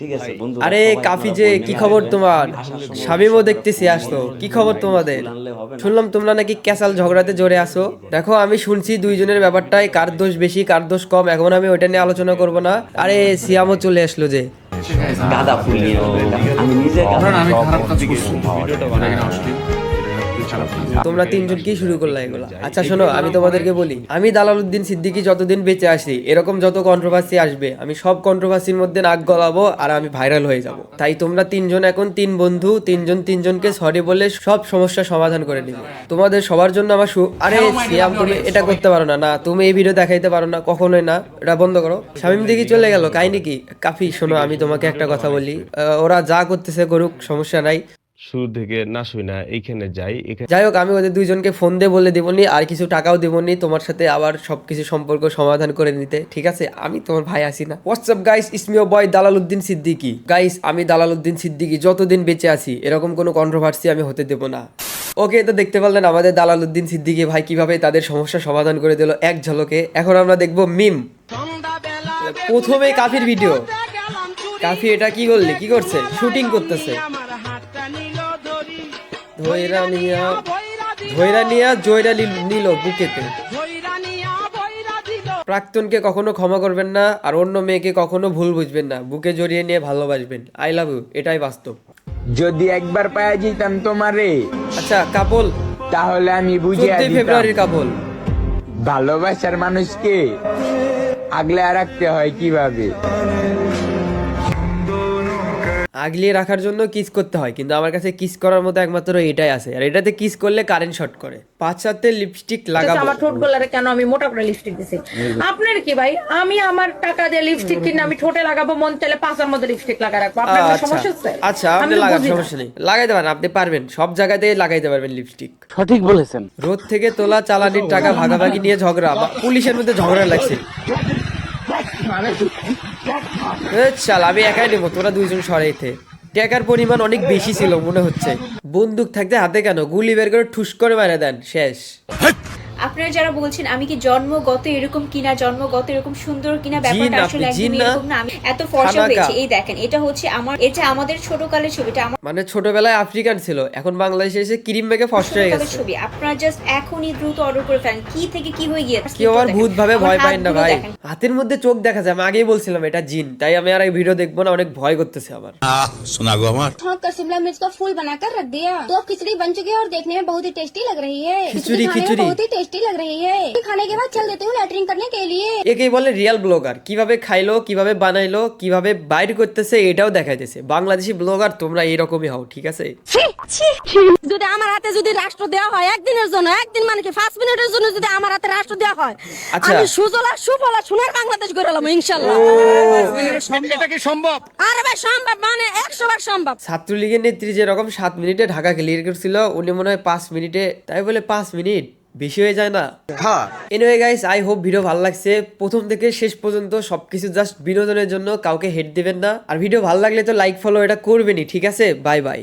ঠিক আছে বন্ধু আরে কাফি যে কি খবর তোমার? স্বামীমও দেখতেছি আসতো কি খবর তোমাদের? শুনলাম তোমরা নাকি ক্যাসাল ঝগড়াতে জোরে আসো। দেখো আমি শুনছি দুইজনের ব্যাপারটাই কার দোষ বেশি কার দোষ কম এখন আমি ওইটা নিয়ে আলোচনা করব না। আরে সিয়ামও চলে আসলো যে। গাঁদা ফুল নিয়ে আমি নিজে আমি খারাপ কাজ যায়। ভিডিওটা বানাই না। তোমরা তিনজন কি শুরু করলা এগুলো? আচ্ছা শোনো আমি তোমাদেরকে বলি। আমি দালালউদ্দিন সিদ্দিকী যতদিন বেঁচে আসি এরকম যত কন্ট্রোভার্সি আসবে আমি সব কন্ট্রোভার্সির মধ্যে নাক গলাবো আর আমি ভাইরাল হয়ে যাব। তাই তোমরা তিনজন এখন তিন বন্ধু তিনজন তিনজনকে সরি বলে সব সমস্যা সমাধান করে নিবে তোমাদের সবার জন্য আমার সু আরে সিয়াম তুমি এটা করতে পারো না না তুমি এই ভিডিও দেখাইতে পারো না কখনোই না এটা বন্ধ করো। শামিম দিকে চলে গেল কাহিনী কি? কাফি শোনো আমি তোমাকে একটা কথা বলি। ওরা যা করতেছে করুক সমস্যা নাই। শুরু থেকে না শুই না, এইখানে যাই যাই হোক, আমি ওদের দুইজনকে ফোন দিয়ে বলে দেবনি, আর কিছু টাকাও দেবনি তোমার সাথে আবার সবকিছু সম্পর্ক সমাধান করে নিতে, ঠিক আছে? আমি তোমার ভাই আসি না। হোয়াটসঅ্যাপ গাইস ইসমিও বয় দালালউদ্দিন সিদ্দিকি। গাইস আমি দালালউদ্দিন সিদ্দিকি, যতদিন বেঁচে আছি, এরকম কোনো কন্ট্রোভার্সি আমি হতে দেবো না। ওকে তো দেখতে পারলেন আমাদের দালালউদ্দিন সিদ্দিকি ভাই কীভাবে তাদের সমস্যা সমাধান করে দিল এক ঝলকে। এখন আমরা দেখব মিম। প্রথমে কাফির ভিডিও কাফি এটা কি করলি? কি করছে? শুটিং করতেছে। ধৈরা নিয়া ধৈরা নিয়া জয়রা নিল বুকেতে। প্রাক্তনকে কখনো ক্ষমা করবেন না আর অন্য মেয়েকে কখনো ভুল বুঝবেন না। বুকে জড়িয়ে নিয়ে ভালোবাসবেন। আই লাভ ইউ এটাই বাস্তব। যদি একবার পাওয়া যেতাম তোমারে আচ্ছা কাপল। তাহলে আমি বুঝিয়ে চোদ্দই ফেব্রুয়ারির কাপল। ভালোবাসার মানুষকে আগলে রাখতে হয় কীভাবে? আগলিয়ে রাখার জন্য কিস করতে হয় কিন্তু আমার কাছে কিস করার মতো একমাত্র এটাই আছে। আর এটাতে কিস করলে কারেন্ট শর্ট করে। পাঁচ পাঁচাতে লিপস্টিক লাগাবো। আমার ঠোঁট গোলারে কেন আমি মোটা করে লিপস্টিক দিছি? আপনার কি ভাই? আমি আমার টাকা দিয়ে লিপস্টিক কিনে আমি ঠোঁটে লাগাবো মন চাইলে পাঁচার মধ্যে লিপস্টিক লাগা রাখব। আপনার কোনো আচ্ছা। সমস্যা হচ্ছে? আচ্ছা আপনি আমি তো লাগান বুঝি না। সমস্যা নেই। লাগাইতে পারেন আপনি পারবেন। সব জায়গাতে লাগাইতে পারবেন লিপস্টিক সঠিক বলেছেন। রোদ থেকে তোলা চালানির টাকা ভাগাভাগি নিয়ে ঝগড়া বা পুলিশের মধ্যে ঝগড়া লাগছে। চাল, আমি একাই নেব, তোরা দুইজন সরাইতে। ট্যাকার পরিমাণ অনেক বেশি ছিল, মনে হচ্ছে। বন্দুক থাকতে হাতে কেন? গুলি বের করে ঠুস করে মারা দেন, শেষ। আপনারা যারা বলছেন আমি কি জন্মগত এরকম কিনা জন্মগত এরকম সুন্দর কিনা ব্যাপারটা জিন আসলে আপনি, জিন একদম না? এরকম না আমি এত ফর্সা খানাকা। হয়েছে এই দেখেন এটা হচ্ছে আমার এটা আমাদের ছোটকালের ছবিটা আমার মানে ছোটবেলায় আফ্রিকান ছিল এখন বাংলাদেশে এসে ক্রিম মেখে ফস্ট হয়ে ছোটকালের গেছে ছবি আপনারা জাস্ট এখনই দ্রুত অর্ডার করে ফেলেন কি থেকে কি হয়ে গিয়েছে কেউ আবার ভূত ভাবে আমার ভয় পায় না হাতগুলো ভাই দেখেন। হাতের মধ্যে চোখ দেখা যায় আমি আগেই বলছিলাম এটা জিন তাই আমি আর এই ভিডিও দেখবো না অনেক ভয় করতেছে আবার सुना गो हमार छौंक कर शिमला मिर्च का फूल बनाकर रख दिया तो अब खिचड़ी बन चुकी है और देखने में बहुत ही टेस्टी लग रही है खिचड़ी, खाने में खिचड़ी। बहुत ही टेस्टी लग रही है खाने के बाद चल देती हूँ लैटरिन करने के लिए একেই বলে রিয়েল ব্লগার কিভাবে খাইলো কিভাবে বানাইলো কিভাবে বাইর করতেছে এটাও দেখাইতেছে বাংলাদেশি ব্লগার তোমরা এরকমই হও ঠিক আছে যদি আমার হাতে যদি রাষ্ট্র দেওয়া হয় একদিনের জন্য একদিন মানে কি পাঁচ মিনিটের জন্য যদি আমার হাতে রাষ্ট্র দেওয়া হয় আচ্ছা। আমি সুজলা সুফলা সোনার বাংলাদেশ করে এলাম ইনশাল্লাহ এটা কি সম্ভব আরে ভাই সম্ভব মানে একশো বার সম্ভব ছাত্রলীগের নেত্রী যেরকম সাত মিনিটে ঢাকা ক্লিয়ার করছিল উনি মনে হয় পাঁচ মিনিটে তাই বলে পাঁচ মিনিট বেশি হয়ে যায় না। Anyway guys I hope video ভালো লাগছে। প্রথম থেকে শেষ পর্যন্ত সবকিছু জাস্ট বিনোদনের জন্য কাউকে হেড দিবেন না। আর ভিডিও ভালো লাগলে তো লাইক ফলো এটা করবেনই ঠিক আছে? Bye bye